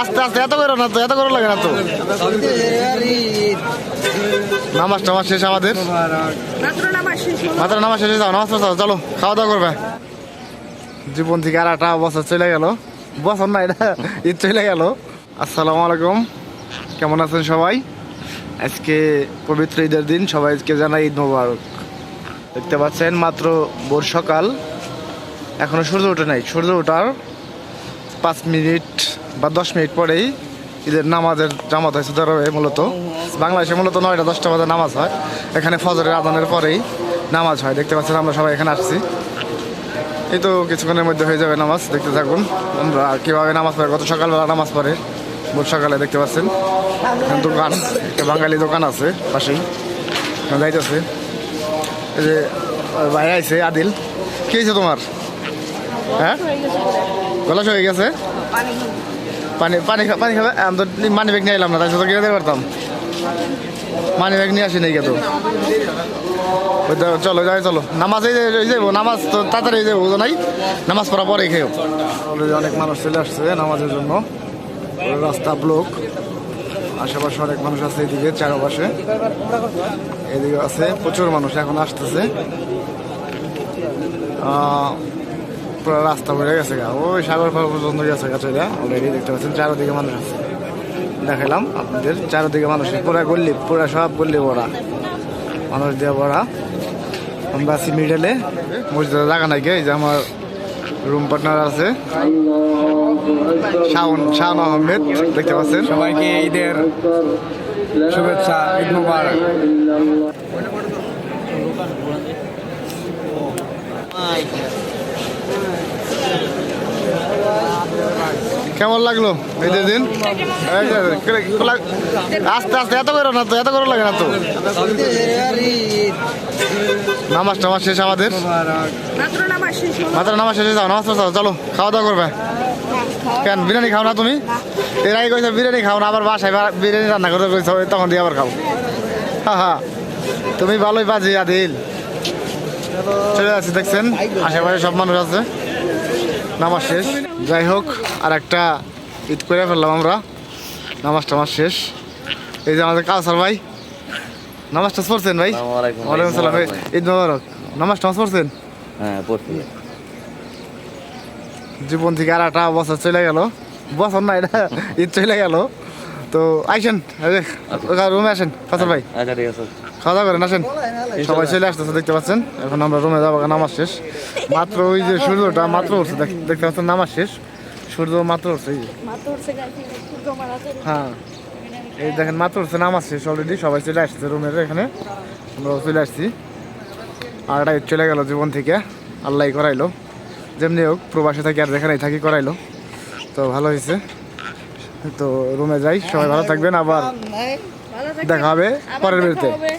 আস্তে আস্তে এত করে না তো এত করে লাগে না তো নামাজ টামাজ শেষ আমাদের মাত্র নামাজ শেষ যাও নামাজ চলো খাওয়া দাওয়া করবে জীবন থেকে আর একটা বছর চলে গেল বছর না এটা ঈদ চলে গেল আসসালামু আলাইকুম কেমন আছেন সবাই? আজকে পবিত্র ঈদের দিন, সবাইকে জানাই ঈদ মোবারক। দেখতে পাচ্ছেন, মাত্র ভোর সকাল। এখনও সূর্য ওঠে নাই। সূর্য ওঠার পাঁচ মিনিট বা দশ মিনিট পরেই ঈদের নামাজের জামাত হয় সৌদি মূলত। বাংলাদেশে মূলত নয়টা, দশটা বাজে নামাজ হয়। এখানে ফজরের আদানের পরেই নামাজ হয়। দেখতে পাচ্ছেন আমরা সবাই এখানে আসছি। এই তো কিছুক্ষণের মধ্যে হয়ে যাবে নামাজ, দেখতে থাকুন। আমরা কীভাবে নামাজ পড়ে, গত সকালবেলা নামাজ পড়ে। ভোর সকালে দেখতে পাচ্ছেন। দোকান, একটা বাঙালি দোকান আছে পাশেই। যাইতেছে। এই যে, ভাই আইছে, আদিল। কী হয়েছে তোমার? হ্যাঁ? গলা হয়ে গেছে? পানি পানি পানি খাবে? আমি তো মানি ব্যাগ নিয়ে এলাম না, তাই তো কিনে পারতাম। মানি ব্যাগ নিয়ে আসি নাই তো, চলো, যাই, চলো। নামাজ এই নামাজ তো তাড়াতাড়ি যাব নাই? নামাজ পড়া পরে খেয়েও। অনেক মানুষ চলে আসছে নামাজের জন্য। রাস্তা ব্লক আশেপাশে অনেক মানুষ আছে এদিকে, চারপাশে। এদিকে আছে, প্রচুর মানুষ এখন আসতেছে। পুরো রাস্তা ভরে গেছে গা। ওই সাগর পার পর্যন্ত গেছে গা চলে অলরেডি দেখতে পাচ্ছেন চারদিকে মানুষ আছে। দেখালাম আপনাদের চারদিকে মানুষ পুরা গল্লি পুরা সব গল্লি ভরা। মানুষ দিয়ে ভরা। আমরা আছি মিডলে মসজিদের জায়গা নাই গে এই যে আমার রুম পার্টনার আছে। শাওন শাওন আহমেদ দেখতে পাচ্ছেন। সবাইকে ঈদের শুভেচ্ছা ঈদ মুবারক। কেমন লাগল ঈদের দিন? আস্তে আস্তে, এত করে না তো, এত করে লাগে না তো। নামাজ টামাজ শেষ আমাদের। মাত্র নামাজ শেষ যাও, নামাজ পড়তে চলো, খাওয়া দাওয়া করবে। কেন, বিরিয়ানি খাও না তুমি? এর আগে কইছো বিরিয়ানি খাও না, আবার বাসায় বিরিয়ানি রান্না করতে কইছো তখন দিয়ে আবার খাও। হা হা। তুমি ভালোই বাজি আদিল চলে যাচ্ছি, দেখছেন? আশেপাশে সব মানুষ আছে। নামাজ শেষ। যাই হোক আর একটা ঈদ করে ফেললাম আমরা। নামাজ টামাজ শেষ। এই যে আমাদের কালসার ভাই নামাজ টাজ পড়ছেন ভাই। ওয়ালাইকুম সালাম ঈদ মোবারক। নামাজ টামাজ পড়ছেন? হ্যাঁ পড়ছি। জীবন থেকে আর একটা বছর চলে গেল। বছর না এটা ঈদ চলে গেল। তো আইসেন রুমে আসেন ফাসল ভাই। আচ্ছা ঠিক আছে। খাওয়া দাওয়া করেন আসেন। সবাই চলে আসতেছে দেখতে পাচ্ছেন? এখন আমরা রুমে যাব নামাজ শেষ। মাত্র ওই যে সূর্যটা মাত্র উঠছে দেখ- দেখতে পাচ্ছেন নামাজ শেষ। সূর্য মাত্র উঠছে এই যে। হ্যাঁ। এই দেখেন মাত্র উঠছে নামাজ শেষ অলরেডি সবাই চলে আসছে রুমের এখানে। আমরা চলে আসছি। আর এটা চলে গেল জীবন থেকে আল্লাহ করাইলো। যেমনি হোক প্রবাসে থাকি আর যেখানেই থাকি করাইলো। তো ভালো হয়েছে। তো রুমে যাই সবাই ভালো থাকবেন আবার। দেখা হবে পরের হবে